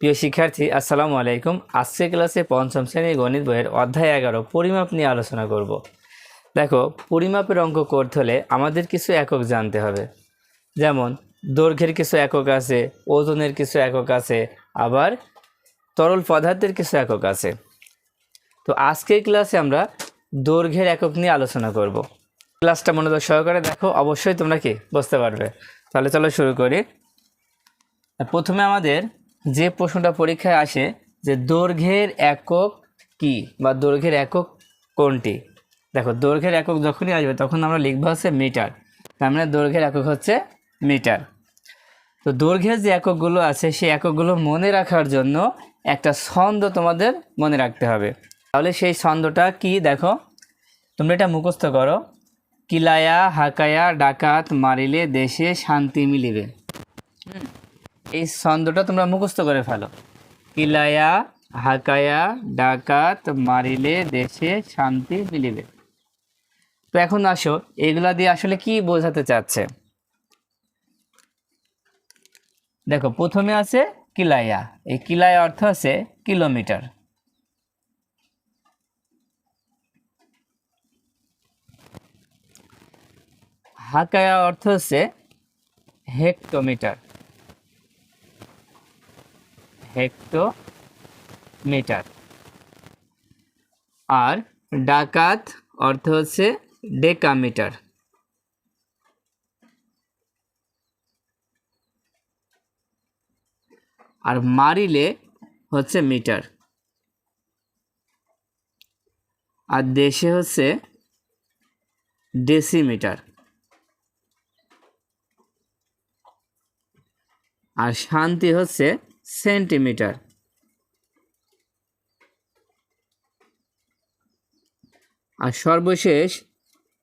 প্রিয় শিক্ষার্থী, আসসালামু আলাইকুম। আজকে ক্লাসে পঞ্চম শ্রেণির গণিত বইয়ের অধ্যায় এগারো, পরিমাপ নিয়ে আলোচনা করব। দেখো, পরিমাপের অঙ্ক করতে হলে আমাদের কিছু একক জানতে হবে। যেমন, দৈর্ঘ্যের কিছু একক আছে, ওজনের কিছু একক আছে, আবার তরল পদার্থের কিছু একক আছে। তো আজকের ক্লাসে আমরা দৈর্ঘ্যের একক নিয়ে আলোচনা করব। ক্লাসটা মনোযোগ সহকারে দেখো, অবশ্যই তোমরা কি, বুঝতে পারবে। তাহলে চলো শুরু করি। প্রথমে আমাদের যে প্রশ্নটা পরীক্ষায় আসে যে দৈর্ঘ্যের একক কি বা দৈর্ঘ্যের একক কোনটি? দেখো, দৈর্ঘ্যের একক যখনই আসবে তখন আমরা লিখব হচ্ছে মিটার। তার মানে দৈর্ঘ্যের একক হচ্ছে মিটার। তো দৈর্ঘ্যের যে এককগুলো আছে, সেই এককগুলো মনে রাখার জন্য একটা ছন্দ তোমাদের মনে রাখতে হবে। তাহলে সেই ছন্দটা কি? দেখো, তোমরা এটা মুখস্থ করো। কিলায়া, হাকায়া, ডাকাত, মারিলে, দেশে শান্তি মিলিবে। এই ছন্দটা তোমরা মুখস্থ করে ফেলো। কিলায়া, হাকায়া, ডাকাত, মারিলে, দেশে, শান্তি মিলিবে তো এখন আসো, এগুলা দিয়ে আসলে কি বোঝাতে চাচ্ছে? দেখো, প্রথমে আছে কিলায়া। এই কিলায়া অর্থ আছে কিলোমিটার। হাকায়া অর্থ হচ্ছে হেক্টোমিটার। হেক্টোমিটার আর ডাকাত অর্থ হচ্ছে ডেকামিটার। আর মারিলে হচ্ছে মিটার। আর দেশে হচ্ছে ডেসিমিটার। আর শান্তি হচ্ছে সেন্টিমিটার। আর সর্বশেষ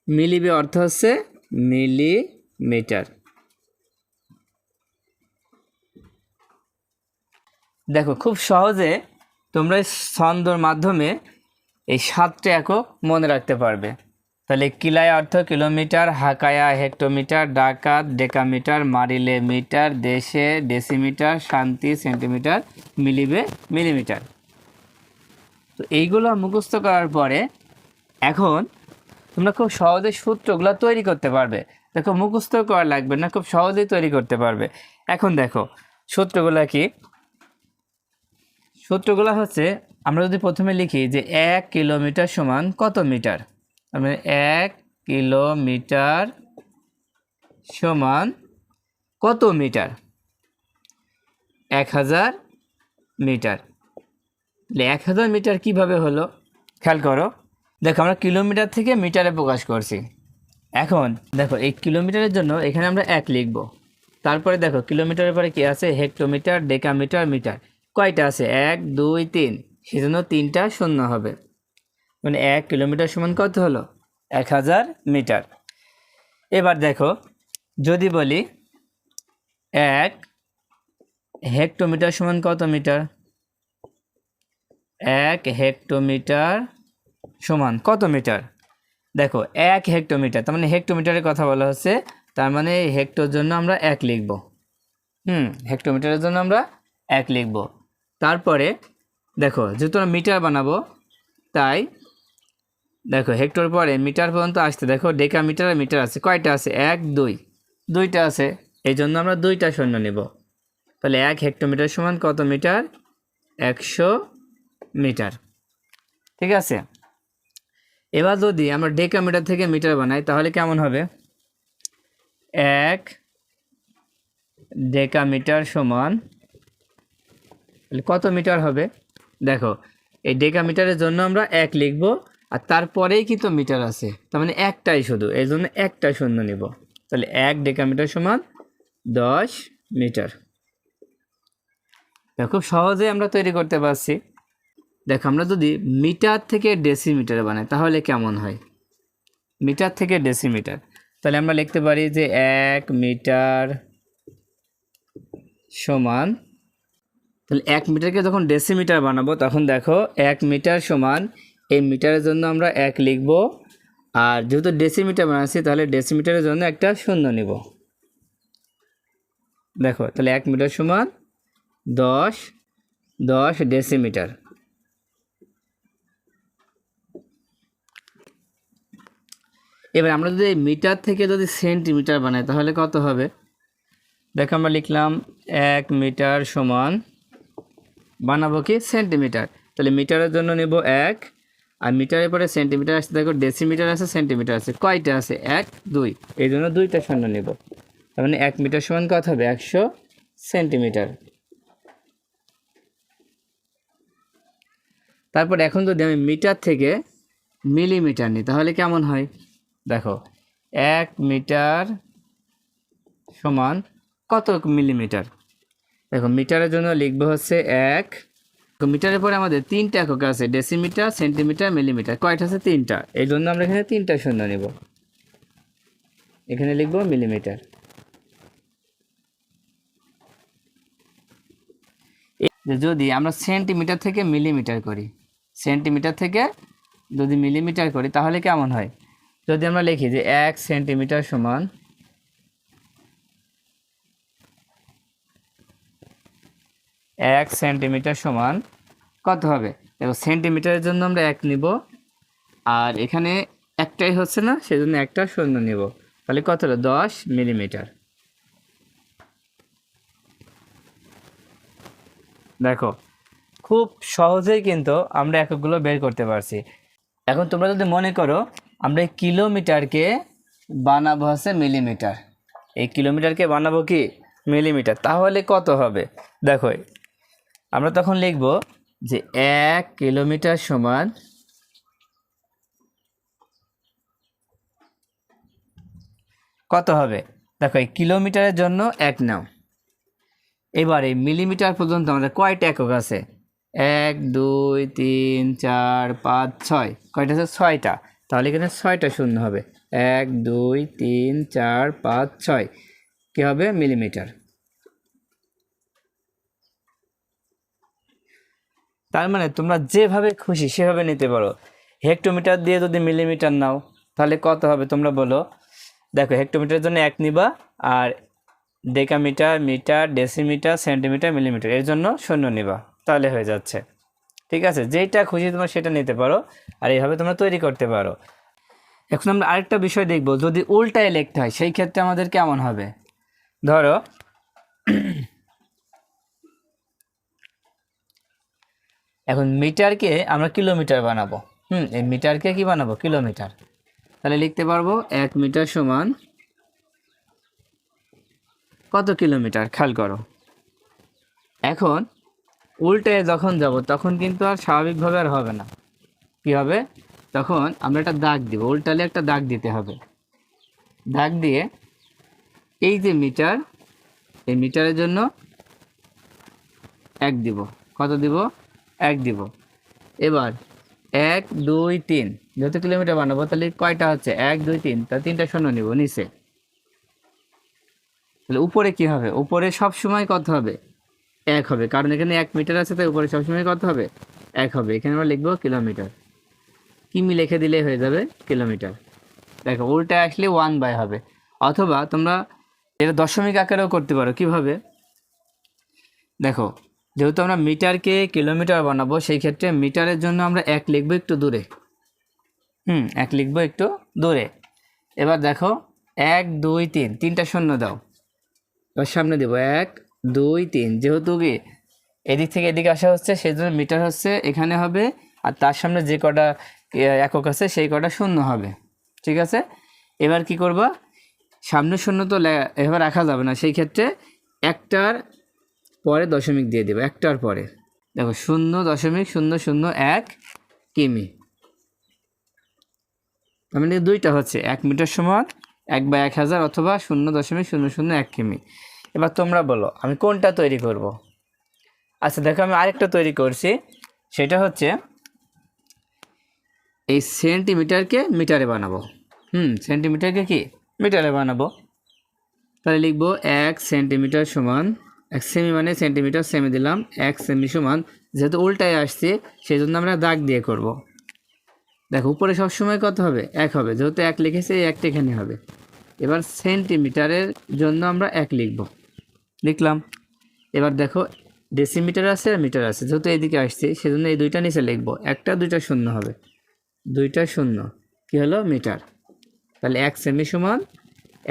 মিলিবে অর্থ হচ্ছে মিলিমিটার। দেখো, খুব সহজে তোমরা ছন্দর মাধ্যমে এই সাতটা একক মনে রাখতে পারবে। তাহলে কিলায় অর্থ কিলোমিটার, হাকায়া হেক্টোমিটার, ডাকাত ডেকামিটার মারিলে মিটার দেশে ডেসিমিটার, শান্তি সেন্টিমিটার, মিলিবে মিলিমিটার। তো এইগুলো মুখস্থ করার পরে এখন তোমরা খুব সহজে সূত্রগুলো তৈরি করতে পারবে। দেখো, মুখস্থ করা লাগবে না, খুব সহজেই তৈরি করতে পারবে। এখন দেখো, সূত্রগুলো কি? সূত্রগুলো হচ্ছে, আমরা যদি প্রথমে লিখি যে এক কিলোমিটার সমান কত মিটার? মানে এক কিলোমিটার সমান কত মিটার? এক হাজার মিটার। এক হাজার মিটার কীভাবে হলো? খেয়াল করো। দেখো, আমরা কিলোমিটার থেকে মিটারে প্রকাশ করছি। এখন দেখো, এই কিলোমিটারের জন্য এখানে আমরা এক লিখব। তারপরে দেখো, কিলোমিটারের পরে কি আছে? Hectometre, decametre, metre. কয়টা আছে? এক, দুই, তিন। সেজন্য তিনটা শূন্য হবে। মানে এক কিলোমিটার সমান কত হলো? এক হাজার মিটার। এবার দেখো, যদি বলি এক হেক্টোমিটার সমান কত মিটার? এক হেক্টোমিটার সমান কত মিটার? দেখো, এক হেক্টোমিটার, তার মানে হেক্টোমিটারের কথা বলা হচ্ছে, তার মানে হেক্টোর জন্য আমরা এক লিখব। হুম, হেক্টোমিটারের জন্য আমরা এক লিখব। তারপরে দেখো, যেহেতু আমরা মিটার বানাবো, তাই দেখো, হেক্টর পরে মিটার পর্যন্ত আসতে দেখো ডেকা মিটার আর মিটার আছে। কয়টা আছে? এক, দুই। দুইটা আছে। এই জন্য আমরা দুইটা শূন্য নেব। তাহলে এক হেক্টোমিটার সমান কত মিটার? একশো মিটার। ঠিক আছে? এবার যদি আমরা ডেকা মিটার থেকে মিটার বানাই, তাহলে কেমন হবে? এক ডেকা মিটার সমান কত মিটার হবে? দেখো, এই ডেকা মিটারের জন্য আমরা এক লিখব। আর তারপরেই কিন্তু মিটার আছে। তার মানে একটাই শুধু। এই জন্য একটা শূন্য নিব। তাহলে এক ডেকা মিটার সমান দশ মিটার। খুব সহজে আমরা তৈরি করতে পারছি। দেখো, আমরা যদি মিটার থেকে ডেসিমিটার বানাই, তাহলে কেমন হয়? মিটার থেকে ডেসিমিটার। তাহলে আমরা লিখতে পারি যে এক মিটার সমান, তাহলে এক মিটারকে যখন ডেসিমিটার বানাবো, তখন দেখো এক মিটার সমান এই মিটারের জন্য আমরা এক লিখব। আর যেহেতু ডেসিমিটার বানাচ্ছি, তাহলে ডেসিমিটারের জন্য একটা শূন্য নিব। দেখো, তাহলে এক মিটার সমান দশ দশ ডেসিমিটার এবার আমরা যদি মিটার থেকে যদি সেন্টিমিটার বানাই, তাহলে কত হবে? দেখো, আমরা লিখলাম এক মিটার সমান বানাবো কি সেন্টিমিটার তাহলে মিটারের জন্য নেব এক আর মিটারের পরে সেন্টিমিটার আছে দেখো ডেসিমিটার আছে সেন্টিমিটার আছে, কয়টা আছে? এক, দুই। এই জন্য দুইটা শূন্য নেব। তার মানে এক মিটার সমান কত হবে? একশো সেন্টিমিটার তারপর এখন যদি আমি মিটার থেকে মিলিমিটার নিই, তাহলে কেমন হয়? দেখো, এক মিটার সমান কত মিলিমিটার দেখো, মিটারের জন্য লিখব হচ্ছে এক মিটারের পরে আমাদের তিনটা একক আছে, ডেসিমিটার, সেন্টিমিটার, মিলিমিটার। কয়টা আছে? তিনটা। এই জন্য আমরা এখানে তিনটা শূন্য নেব। এখানে লিখব মিলিমিটার। যদি আমরা সেন্টিমিটার থেকে মিলিমিটার করি, সেন্টিমিটার থেকে যদি মিলিমিটার করি, তাহলে কেমন হয়? যদি আমরা লিখি যে এক সেন্টিমিটার সমান এক সেন্টিমিটার সমান কত হবে? দেখো, সেন্টিমিটারের জন্য আমরা এক নিব, আর এখানে একটাই হচ্ছে না, সেজন্য একটা শূন্য নিব। তাহলে কত হলো? দশ মিলিমিটার। দেখো, খুব সহজেই কিন্তু আমরা এককগুলো বের করতে পারছি। এখন তোমরা যদি মনে করো, আমরা এই কিলোমিটারকে বানাবো হচ্ছে মিলিমিটার। এই কিলোমিটারকে বানাবো কি? মিলিমিটার। তাহলে কত হবে? দেখো আমরা তখন লিখব যে এক কিলোমিটার সমান কত হবে? দেখো, এই কিলোমিটারের জন্য এক নাও। এবারে মিলিমিটার পর্যন্ত আমাদের কয়টা একক আছে? এক, দুই, তিন, চার, পাঁচ, ছয়। কয়টা আছে? ছয়টা। তাহলে এখানে ছয়টা শূন্য হবে। এক, দুই, তিন, চার, পাঁচ, ছয়। কী হবে? মিলিমিটার। তার মানে তোমরা যেভাবে খুশি সেভাবে নিতে পারো। হেক্টোমিটার দিয়ে যদি মিলিমিটার নাও, তাহলে কত হবে তোমরা বলো? দেখো, হেক্টোমিটারের জন্য এক নিবা আর decametre, metre, decimetre, centimetre, millimetre, এর জন্য শূন্য নিবা। তাহলে হয়ে যাচ্ছে। ঠিক আছে? যেটা খুশি তোমরা সেটা নিতে পারো আর এইভাবে তোমরা তৈরি করতে পারো। এখন আমরা আরেকটা বিষয় দেখব। যদি উল্টায় লিখতে হয়, সেই ক্ষেত্রে আমাদের কেমন হবে? ধরো এখন মিটারকে আমরা কিলোমিটার বানাবো। হুম, এই মিটারকে কি বানাবো? কিলোমিটার। তাহলে লিখতে পারব এক মিটার সমান কত কিলোমিটার? খেয়াল করো। এখন উল্টে যখন যাব, তখন কিন্তু আর স্বাভাবিকভাবে আর হবে না। কি হবে? তখন আমরা একটা দাগ দিব। উল্টালে একটা দাগ দিতে হবে। দাগ দিয়ে এই যে মিটার, এই মিটারের জন্য এক দিব। কত দিব? এক দিব। এবার এক, দুই, তিন। যত কিলোমিটার বানাবো, তাহলে কয়টা হচ্ছে? এক, দুই, তিন। তা তিনটা শূন্য নিব, নিচে। তাহলে উপরে কি হবে? উপরে সব সময় কত হবে? এক হবে। কারণ এখানে এক মিটার আছে, তাই উপরে সবসময় কত হবে? এক হবে। এখানে আমরা লিখব কিলোমিটার। কিমি লিখে দিলে হয়ে যাবে? কিলোমিটার। দেখো, উল্টা আসলে ওয়ান বাই হবে। অথবা তোমরা এটা দশমিক আকারেও করতে পারো। কীভাবে? দেখো যেহেতু আমরা মিটারকে কিলোমিটার বানাবো, সেই ক্ষেত্রে মিটারের জন্য আমরা এক লিখব একটু দূরে। হুম, এক লিখব একটু দূরে। এবার দেখো, এক, দুই, তিন, তিনটা শূন্য দাও। এবার সামনে দেবো, এক, দুই, তিন। যেহেতু কি এদিক থেকে এদিকে আসা হচ্ছে সেই জন্য মিটার হচ্ছে এখানে হবে, আর তার সামনে যে কটা একক আছে, সেই কটা শূন্য হবে। ঠিক আছে? এবার কি করবা? সামনে শূন্য তো এবার রাখা যাবে না। সেই ক্ষেত্রে একটার পরে দশমিক দিয়ে দেবো, একটার পরে। দেখো, শূন্য দশমিক, শূন্য শূন্য, এক কিমি। তার মানে দুইটা হচ্ছে, এক মিটার সমান এক বা এক হাজার অথবা শূন্য দশমিক, শূন্য শূন্য, এক কিমি। এবার তোমরা বলো, আমি কোনটা তৈরি করব। আচ্ছা দেখো, আমি আরেকটা তৈরি করছি। সেটা হচ্ছে, এই সেন্টিমিটারকে মিটারে বানাবো। হুম, সেন্টিমিটারকে কি? মিটারে বানাবো। তাহলে লিখব এক সেন্টিমিটার সমান এক সেমি মানে সেন্টিমিটার সেমি দিলাম, এক সেমি সমান, যেহেতু উল্টায় আসছে সেই জন্য আমরা দাগ দিয়ে করব। দেখো, উপরে সবসময় কত হবে? এক হবে, যেহেতু এক লিখেছে, এই একটা এখানে হবে। এবার সেন্টিমিটারের জন্য আমরা এক লিখব। লিখলাম। এবার দেখো ডেসিমিটার আছে আর মিটার আছে, যেহেতু এইদিকে আসছি, সেজন্য এই দুইটা নিচে লিখব। একটা দুইটা শূন্য হবে। দুইটা শূন্য, কি হলো? মিটার তাহলে এক সেমি সমান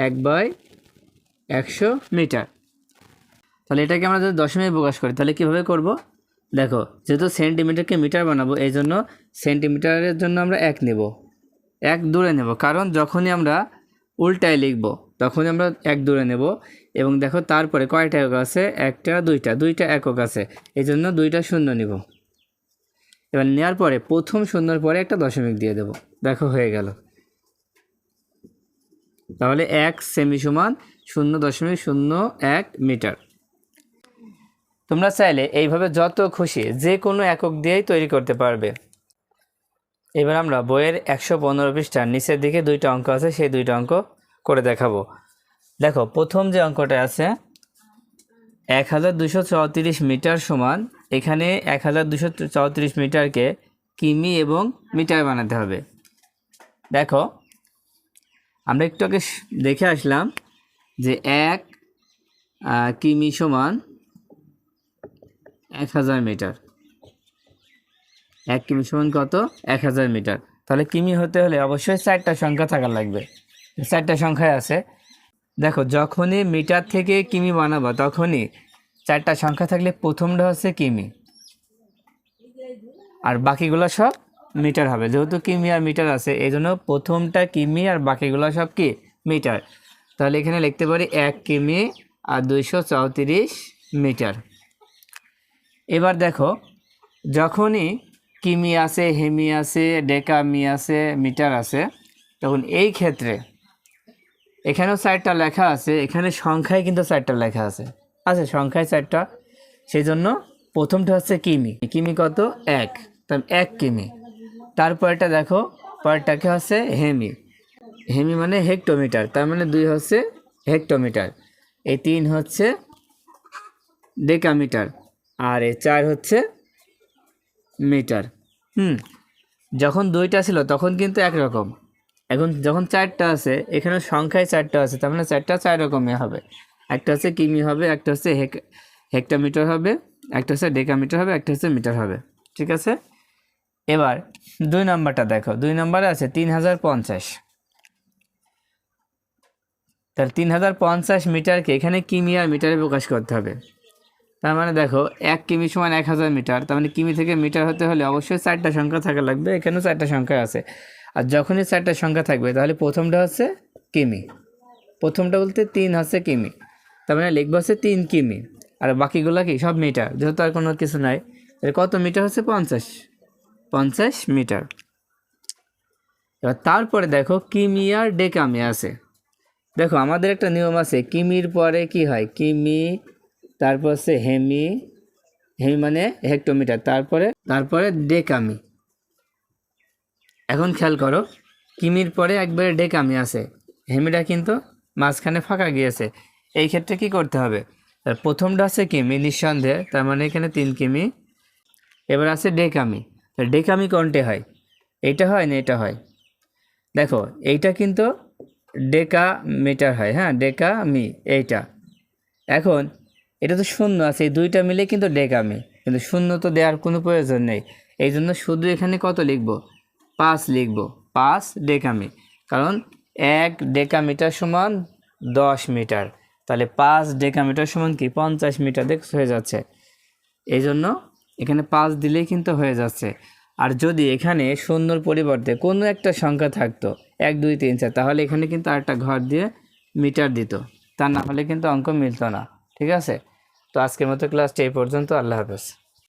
এক বাই একশো মিটার তাহলে এটাকে আমরা যদি দশমিক প্রকাশ করি, তাহলে কীভাবে করব? দেখো, যেহেতু সেন্টিমিটারকে মিটার বানাবো, এই জন্য সেন্টিমিটারের জন্য আমরা এক নেব। এক দূরে নেব, কারণ যখনই আমরা উল্টায় লিখব, তখনই আমরা এক দূরে নেব। এবং দেখো, তারপরে কয়টা একক আছে? একটা, দুইটা দুইটা একক আছে। এই জন্য দুইটা শূন্য নিব। এবার নেওয়ার পরে, প্রথম শূন্যর পরে একটা দশমিক দিয়ে দেব। দেখো, হয়ে গেল। তাহলে এক সেমি সমান শূন্য দশমিক শূন্য এক মিটার তোমরা চাইলে এইভাবে যত খুশি যে কোনো একক দিয়েই তৈরি করতে পারবে। এবার আমরা বইয়ের একশো পনেরো পৃষ্ঠার নিচের দিকে দুইটা অঙ্ক আছে, সেই দুইটা অঙ্ক করে দেখাবো। দেখো, প্রথম যে অঙ্কটা আছে, এক হাজার দুশো চৌত্রিশ মিটার সমান, এখানে এক হাজার দুশো চৌত্রিশ মিটারকে কিমি এবং মিটার বানাতে হবে। দেখো, আমরা একটু আগে দেখে আসলাম যে এক কিমি সমান এক হাজার মিটার। এক কিমি সমান কত? এক হাজার মিটার। তাহলে কিমি হতে হলে অবশ্যই চারটা সংখ্যা থাকা লাগবে। চারটা সংখ্যায় আছে। দেখো, যখনই মিটার থেকে কিমি বানাবো, তখনই চারটা সংখ্যা থাকলে প্রথমটা হচ্ছে কিমি। আর বাকিগুলো সব মিটার হবে। যেহেতু কিমি আর মিটার আছে এই জন্য প্রথমটা কিমি আর বাকিগুলো সব কি? মিটার। তাহলে এখানে লিখতে পারি এক কিমি আর দুইশো চৌত্রিশ মিটার। এবার দেখো, যখনই কিমি আছে হেমি আছে ডেকামি আছে মিটার আছে তখন এই ক্ষেত্রে এখানেও চারটা লেখা আছে, এখানে সংখ্যায় কিন্তু চারটা লেখা আছে। আছে সংখ্যায় চারটা সেই জন্য প্রথমটা হচ্ছে কিমি। কিমি কত? এক। তার এক কিমি। তারপরটা দেখো, পরটাকে হচ্ছে হেমি। হেমি মানে হেক্টোমিটার, তার মানে দুই হচ্ছে হেক্টোমিটার। এই তিন হচ্ছে ডেকামিটার। আর এ চার হচ্ছে মিটার। হুম, যখন দুইটা ছিল তখন কিন্তু একরকম এখন যখন চারটা আছে, এখানে সংখ্যায় চারটা আছে, তার মানে চারটা চার রকমই হবে। একটা হচ্ছে কিমি হবে, একটা হচ্ছে হেক, হেক্টামিটার হবে, একটা হচ্ছে ডেকামিটার হবে, একটা হচ্ছে মিটার হবে। ঠিক আছে? এবার দুই নাম্বারটা দেখো। দুই নাম্বারে আছে তিন হাজার পঞ্চাশ। তাহলে তিন হাজার পঞ্চাশ মিটারকে এখানে কিমি আর মিটারে প্রকাশ করতে হবে। তার মানে দেখো, এক কিমি সমান এক হাজার মিটার, তার মানে কিমি থেকে মিটার হতে হলে অবশ্যই চারটা সংখ্যা থাকা লাগবে, এখানেও চারটা সংখ্যা আছে। আর যখনই চারটা সংখ্যা থাকবে, তাহলে প্রথমটা হচ্ছে কিমি। প্রথমটা বলতে তিন হচ্ছে কিমি। তার মানে লিখব হচ্ছে তিন কিমি। আর বাকিগুলো কি? সব মিটার। যেহেতু আর কোনো কিছু নাই, তাহলে কত মিটার হচ্ছে? পঞ্চাশ। পঞ্চাশ মিটার। এবার তারপরে দেখো, কিমি আর ডেকামি আছে। দেখো, আমাদের একটা নিয়ম আছে, কিমির পরে কি হয়? কিমি তারপর হচ্ছে হেমি হেমি মানে হেক্টোমিটার, তারপরে তারপরে ডেকামি। এখন খেয়াল করো, কিমির পরে একবারে ডেকামি আছে। হেমিটা কিন্তু মাঝখানে ফাঁকা গিয়েছে। এই ক্ষেত্রে কি করতে হবে? প্রথমটা আছে কিমি, নিঃসন্দেহে। তার মানে এখানে তিন কিমি। এবার আছে ডেকামি। ডেকামি কোনটে হয়? এটা হয় না এটা হয়? দেখো, এইটা কিন্তু ডেকা মিটার হয় হ্যাঁ? ডেকা মি এইটা। এখন এটা তো শূন্য আছে, এই দুইটা মিলে কিন্তু ডেকামি কিন্তু শূন্য তো দেওয়ার কোনো প্রয়োজন নেই। এই জন্য শুধু এখানে কত লিখব? পাঁচ লিখব। পাঁচ ডেকামি কারণ এক ডেকামিটার সমান দশ মিটার। তাহলে পাঁচ ডেকামিটার সমান কি? পঞ্চাশ মিটার। দেখ হয়ে যাচ্ছে। এই জন্য এখানে পাঁচ দিলেই কিন্তু হয়ে যাচ্ছে। আর যদি এখানে শূন্যর পরিবর্তে কোনো একটা সংখ্যা থাকতো, এক, দুই, তিন, চার, তাহলে এখানে কিন্তু আরেকটা ঘর দিয়ে মিটার দিত। তা না হলে কিন্তু অঙ্ক মিলতো না। ঠিক আছে? তো আজকের মতো ক্লাসটা এই পর্যন্ত। আল্লাহ হাফেজ।